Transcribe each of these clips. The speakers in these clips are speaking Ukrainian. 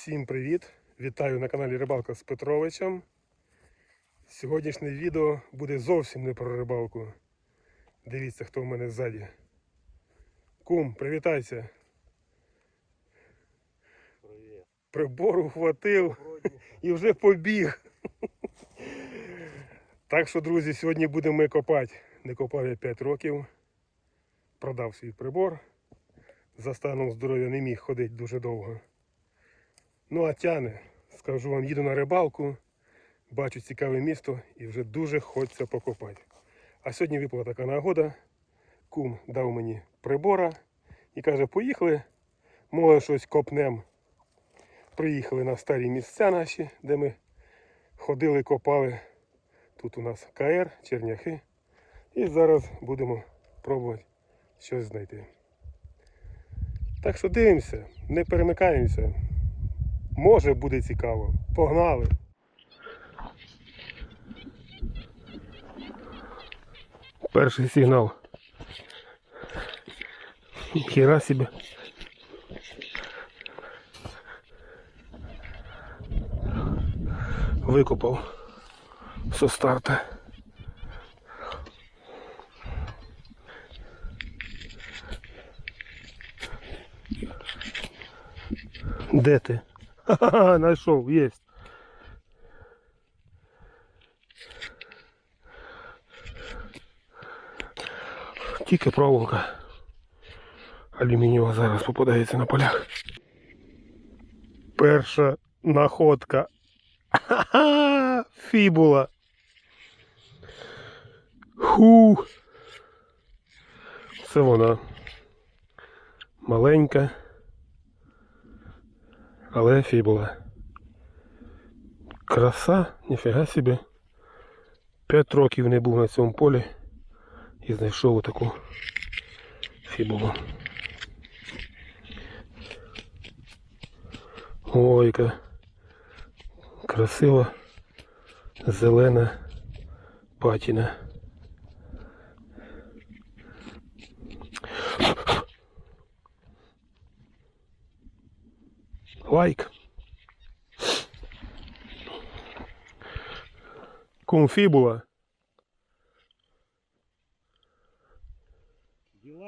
Всім привіт! Вітаю на каналі Рибалка з Петровичем. Сьогоднішнє відео буде зовсім не про рибалку. Дивіться, хто в мене ззаді. Кум, привітайся. Привіт. Прибору хватив і вже побіг. Так що, друзі, сьогодні будемо ми копати. Не копав я 5 років. Продав свій прибор. За станом здоров'я не міг ходити дуже довго. Ну а тяне, скажу вам, їду на рибалку, бачу цікаве місто і вже дуже хочеться покопати. А сьогодні випала така нагода. Кум дав мені прибора і каже, поїхали, може щось копнем. Приїхали на старі місця наші, де ми ходили, копали. Тут у нас КР, черняхи. І зараз будемо пробувати щось знайти. Так що дивимося, не перемикаємося. Може буде цікаво. Погнали! Перший сигнал. Хіра себе. Викопав со старта. Де ти? Ха-ха, знайшов, єсть. Тільки проволока. Алюмінієва зараз попадається на полях. Перша находка. Ха-ха! Фібула. Ху. Це вона. Маленька. Але фібула. Краса, ніфіга собі. П'ять років не був на цьому полі і знайшов отаку фібулу. Ой, яка красива зелена патіна. Лайк. Кумфібула.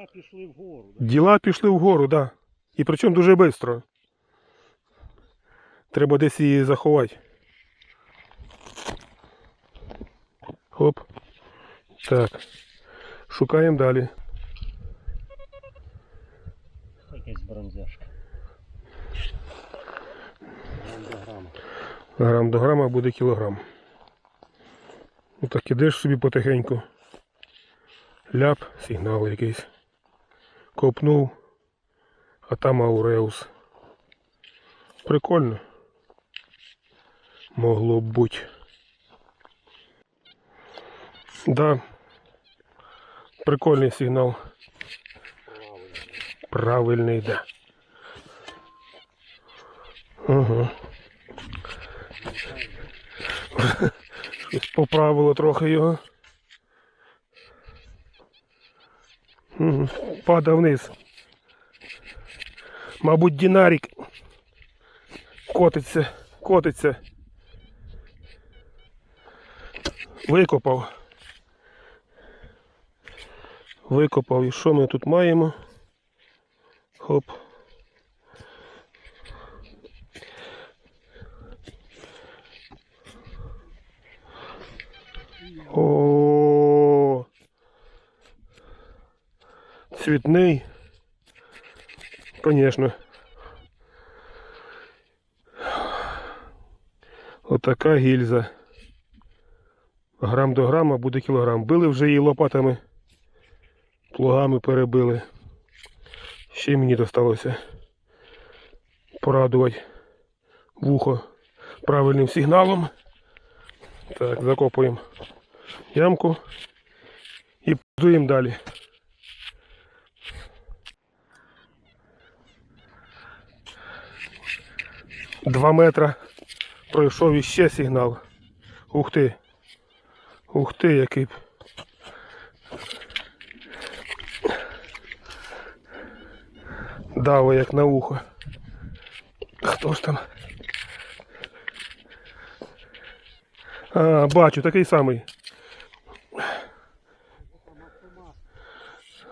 діла пішли вгору. Да? Діла пішли вгору, да. І причому дуже швидко. Треба десь її заховати. Хоп. Так. Шукаємо далі. Якась бронзяшка. Грам до грама буде кілограм. Отак ідеш собі потихеньку. Ляп, сигнал якийсь. Копнув, а там ауреус. Прикольно. Могло б бути. Да. Прикольний сигнал. Правильний, да. Ага. Щось поправило трохи його. Мгм. Падав вниз. Мабуть, динарік. Котиться, котиться. Викопав. Викопав. І що ми тут маємо? Хоп. О. Цвітний. Конечно. Отака гільза. Грам до грама буде кілограм. Били вже її лопатами. Плугами перебили. Ще мені досталося порадувати вухо правильним сигналом. Так, закопуємо ямку і подуємо далі. Два метра пройшов іще сигнал. Ух ти. Ух ти, який. Дава як на ухо. Хто ж там? А, бачу, такий самий.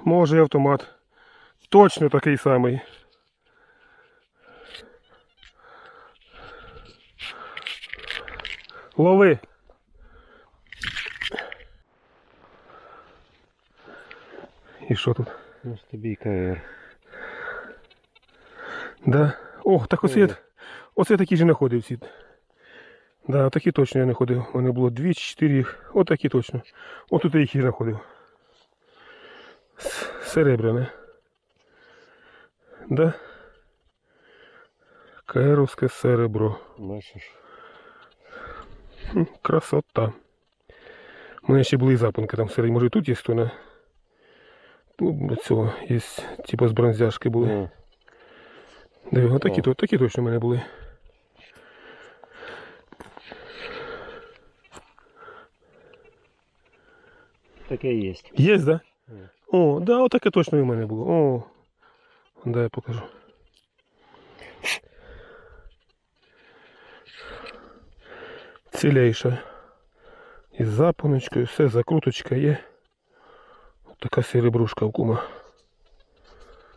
Може і автомат. Точно такий самий. Лови. І що тут? Ну, ж тобі КР. Да. О, так оце, я, оце такі ж знаходив ці. Да, такі точно я не ходив. У мене було дві чи чотири їх. Отакі точно. Отут я їх і знаходив. Серебряне. Да? Кайровське серебро. Бачиш. Красота. У мене ще були і запонки там серед. Може і тут є хто на. Ну, цього є, типу з бронзяшки були. Ну, Диви, отакі, О. то, такі точно в мене були. таке є. Є, да? Мгм. О, да, отаке точно і в мене було. О. Дай я покажу. Цілейша. Із запоночкою, все, закруточка є. Така серебрушка в кума.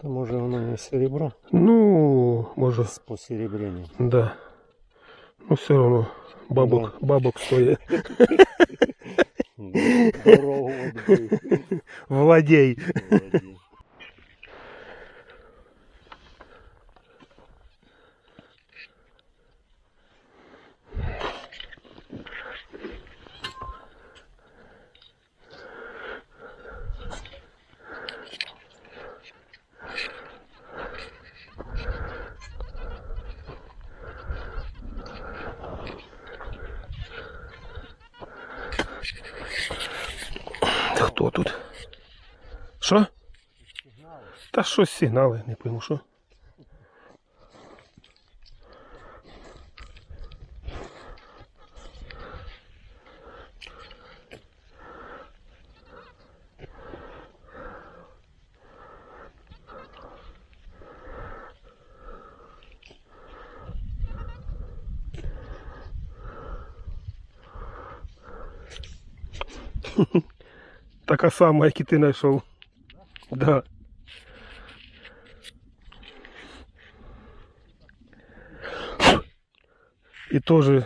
Та може воно не серебро Ну, може, з посеребренням. да. Ну, все одно бабок, бабок стоїть. Дорогу відбив. Владей. Та щось сигнали, не пойму, що. Така сама, як і ти знайшов. Да. Теж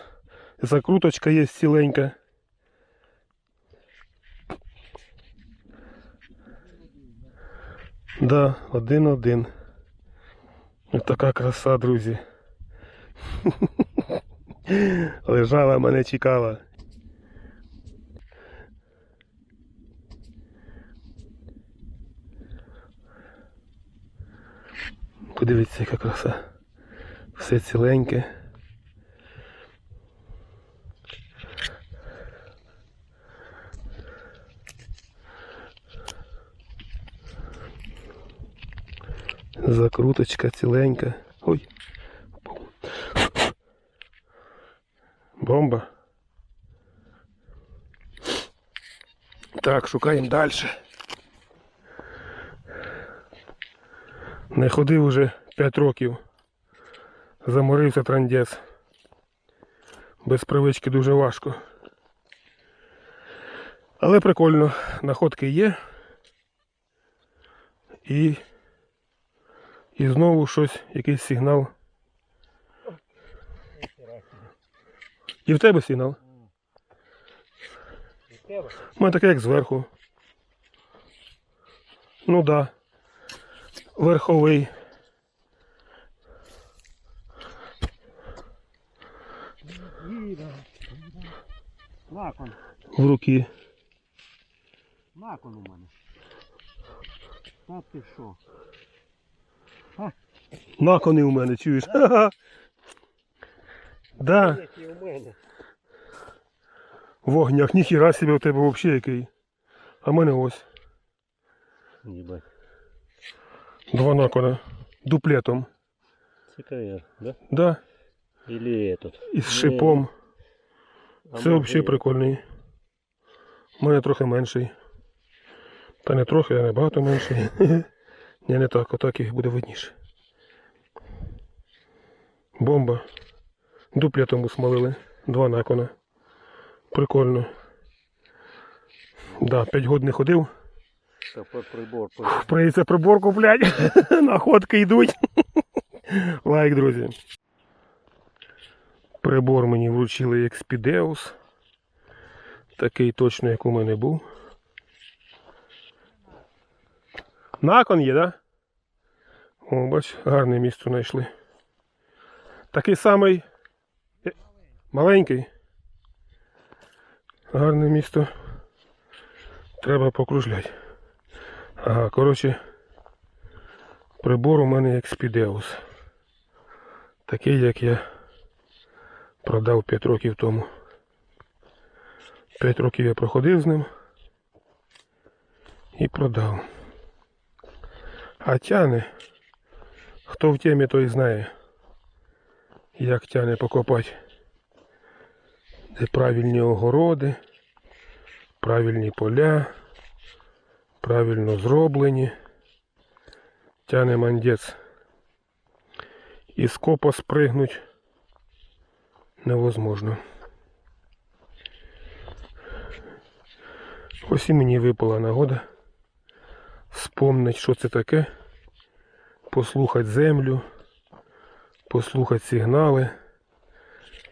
закруточка є ціленька. Да, один-один. Ось така краса, друзі. Лежала, мене чекала. Подивіться, яка краса. Все ціленьке. Закруточка ціленька. Ой. Бомба. Так, шукаємо далі. Не ходив уже 5 років. Заморився трандець. Без привички дуже важко. Але прикольно, находки є. І, і знову щось, якийсь сигнал. І в тебе сигнал. У мене таке як зверху. Ну да. Верховий. Након. В руки. Након у мене. Та ти що? Накони у мене, чуєш? Да, вогняк, ніхіра себе у тебе взагалі який. А в мене ось. Два накона. Дуплетом. Це да? Да. Или этот. І з шипом. Це взагалі прикольний. У мене трохи менший. Та не трохи, а не багато менший. Ні, не так, отак і буде видніше. Бомба. Дуплетом усмолили. Два накона. Прикольно. Да, 5 год не ходив. Тепер прибор. Прийдеться прибор куплять. Находки йдуть. Лайк, друзі. Прибор мені вручили Expedeus. Такий точно, як у мене був. Након є, так? Да? О, бач, гарне місце знайшли. Такий самий е, маленький. Гарне місто. Треба покружляти. Ага, коротше, прибор у мене Expedeus. Такий, як я продав 5 років тому. 5 років я проходив з ним і продав. А тяне, хто в темі, той знає, як тяне покопати. Де правильні огороди, правильні поля правильно зроблені. Тяне мандець. І з копа спригнуть невозможно. Ось і мені випала нагода вспомнить, що це таке, послухати землю, послухати сигнали.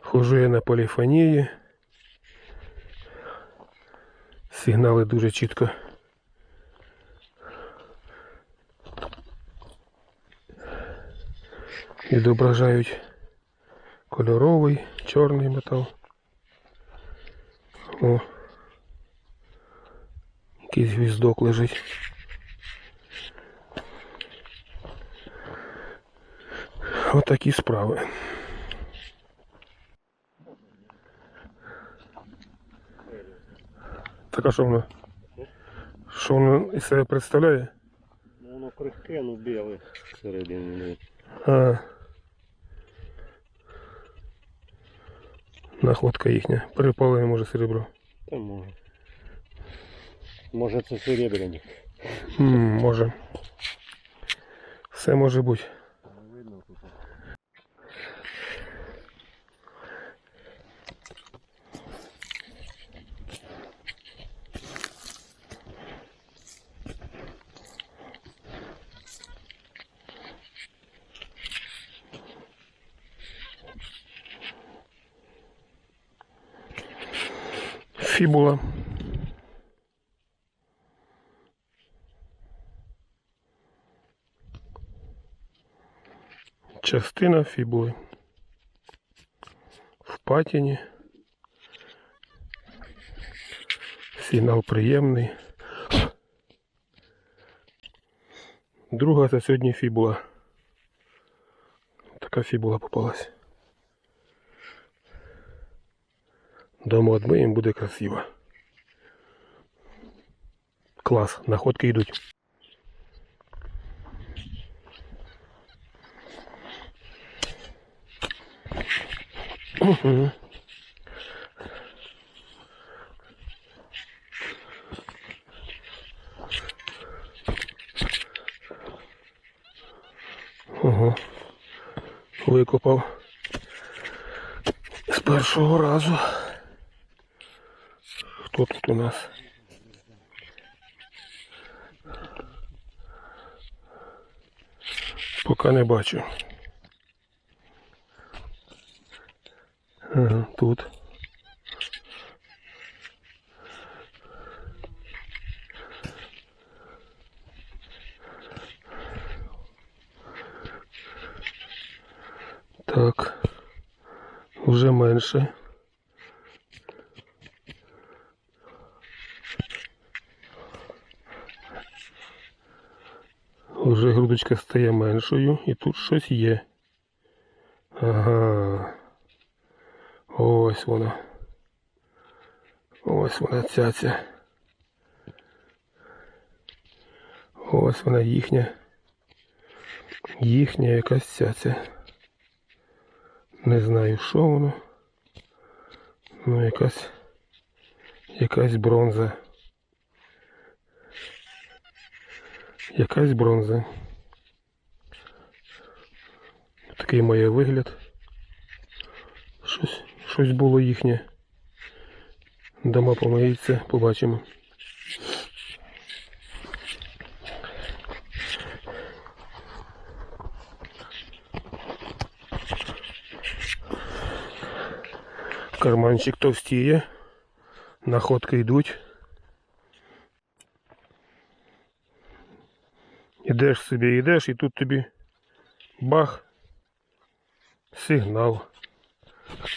Хожу я на поліфонії. Сигнали дуже чітко відображають кольоровий, чорний метал. О, якийсь гвіздок лежить. Отакі справи. Так а що воно? Що воно із себе представляє? Ну воно крихке, ну біле всередині. А. Находка їхня. Перепалене може серебро. Та може. Може це серебряник. М, може. Все може бути. Фібула. Частина фібули. В патіні. Сигнал приємний. Друга це сьогодні фібула. Така фібула попалась. Дома одмиємо буде красиво. Клас, находки йдуть. Мгм. Ого. Викопав з першого разу. Хто тут у нас? Поки не бачу. Ага, тут. Так. Уже менше. Уже грудочка стає меншою і тут щось є. Ага. Ось вона. Ось вона цяця. Ось вона їхня. Їхня якась цяця. Не знаю, що воно. Ну якась якась бронза. Якась бронза. Такий має вигляд. Щось, щось було їхнє. Дома помиється, побачимо. Карманчик товстіє. Находки йдуть. Ідеш собі, йдеш, і тут тобі бах. Сигнал.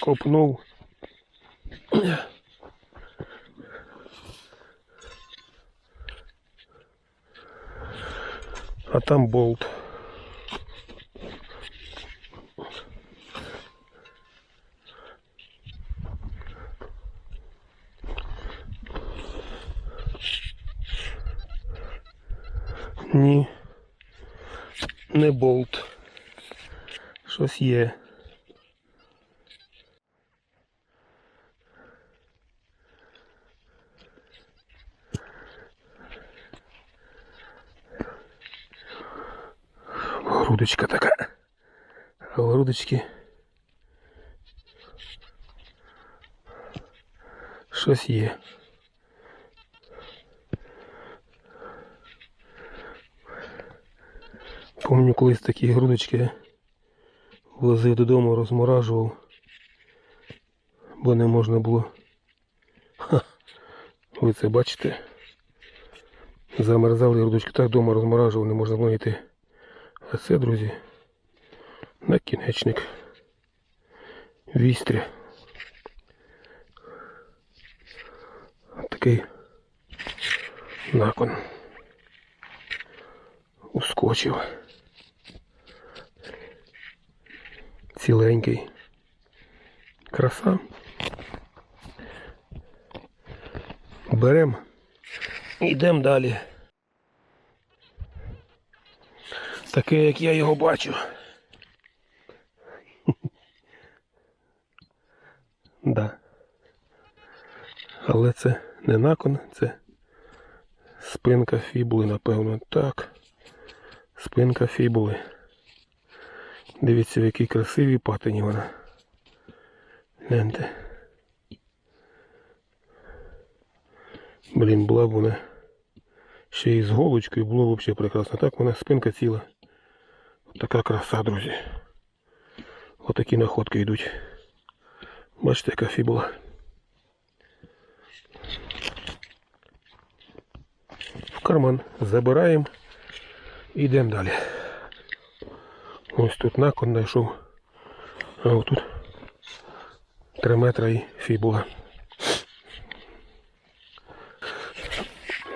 Копнув. А там болт. Ні. Не болт. Щось є. Грудочка така. Грудочки щось є. Помню, колись такі грудочки возив додому, розморажував, бо не можна було. Ха, ви це бачите? Замерзали грудочки, так вдома розморажував, не можна було йти. А це, друзі, накінечник. Вістря. Такий након. Ускочив. Ціленький. Краса. Берем. Йдемо далі. Таке, як я його бачу. да. Але це не након, це спинка фібули, напевно. Так. Спинка фібули. Дивіться, в якій красивій патині вона. Гляньте. Блін, була б вона ще й з голочкою, було взагалі прекрасно. Так вона спинка ціла. Така краса, друзі. Отакі находки йдуть. Бачите, яка фібула. В карман забираємо і йдемо далі. Ось тут након знайшов. А отут 3 метри і фібула.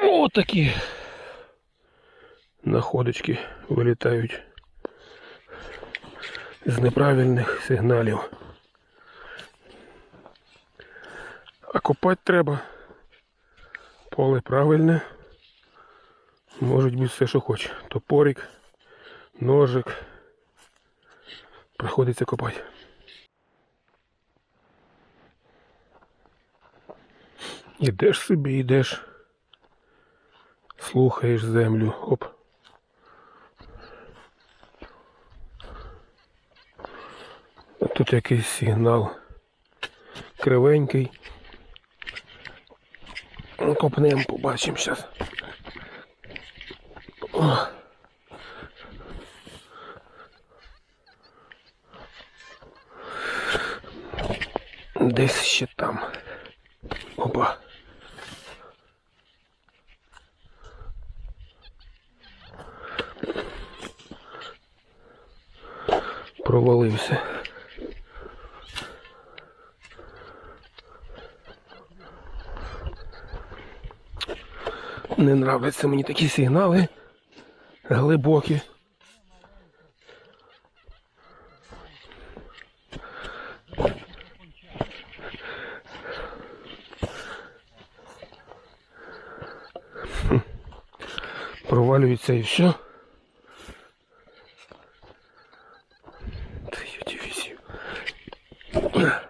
Отакі находочки вилітають з неправильних сигналів. А копати треба. Поле правильне. Може бути все, що хоче. Топорик, ножик. Приходиться копати. Ідеш собі, йдеш. Слухаєш землю. Оп. Тут якийсь сигнал. Кривенький. Ну, Копнем, побачимо зараз. Десь ще там. Опа. Провалився. Не нравляться мені такі сигнали глибокі. Провалюється і все. Та я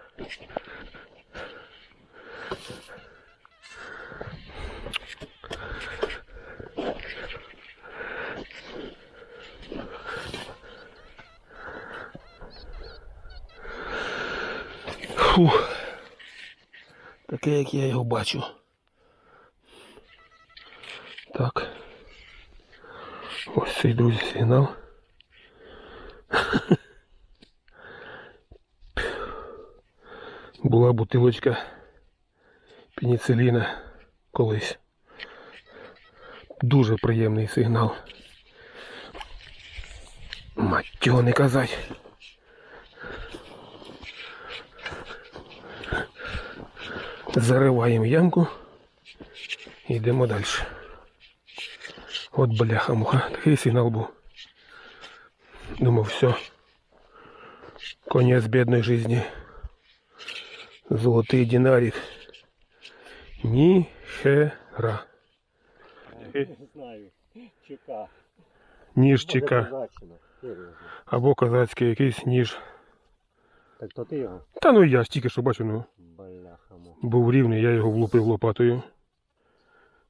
Таке, як я його бачу. Так. Ось цей, друзі, сигнал. Була бутилочка пеніциліна колись. Дуже приємний сигнал. Мать не казать. Зариваємо ямку і йдемо далі. От бляха-муха, такий сигнал був. Думав, все. Конец бедной жизни. Золотий динарик. Ні хера. Не знаю. Чека. Ніж чека. Або козацький якийсь ніж. Так то ти його? Та ну я ж тільки що бачу, ну. Бляха му. Був рівний, я його влупив лопатою.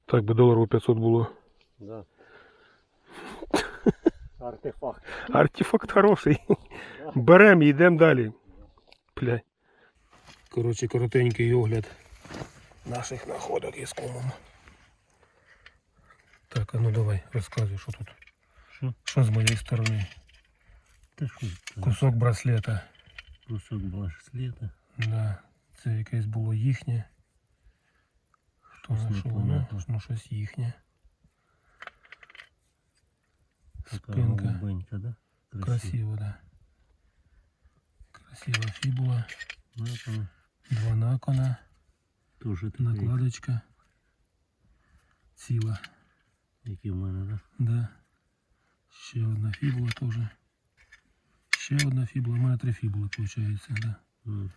Так би доларів 500 було. Да. Артефакт. Артефакт хороший. Берем і йдемо далі. Бля. Коротше, коротенький огляд наших находок із кумом. Так, а ну давай, розказуй, що тут. Що? Що з моєї сторони? Та що? Кусок браслета. Кусок браслета. Да, це якесь було їхнє. Хто Щось знайшов воно? непонятне. Ну щось їхнє. Така Спинка. голубенька, да? Красиво, да. Красива фібула. Ну, от вона Два накона. Тоже такий, Накладочка. Ціла. як і в мене, да? Да. Ще одна фібула теж. Ще одна фібула. У мене три фібули, виходить, да. М.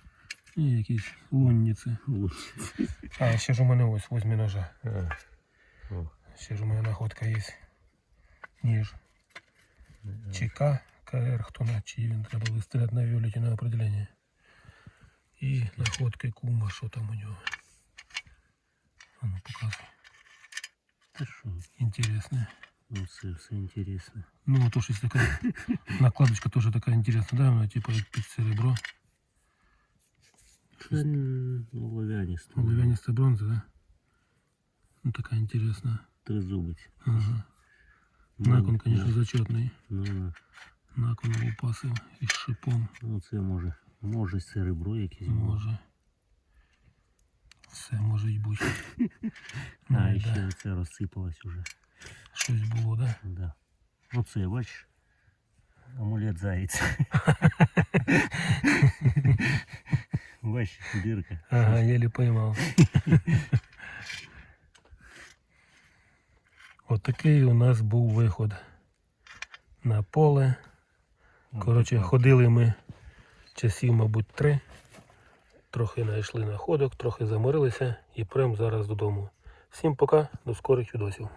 І якісь лунниці. А, ще ж у мене ось возьмі ножа. А. О. Ще ж у мене находка є. Ніж. ЧК, КР, хто на чиї він треба вистріляти на віолеті на определення. І находки кума, що там у нього. А ну показуй. Интересное. Ну, все, все інтересно. Ну, то щось така накладочка тоже такая интересная, да, вона типа як під серебро. Це м, олов'яністо. Олов'янистая бронза, да? Ну, такая интересная. Тризубець. Ага. Ну, Након, конечно, ну, зачетний. Ну, ну. Након лупасив із шипом. ну, це може. Може серебро якесь. було. Може. Все може й бути. А, Ну, і да. ще це розсипалось уже. Щось було, да? Да. Оце, бачиш? Амулет заєць. Бачиш, дирка. Ага, еле поймав. Отакий у нас був виход на поле. Коротше, ходили ми часів, мабуть, три. Трохи знайшли находок, трохи заморилися і прям зараз додому. Всім пока, до скорих відосів.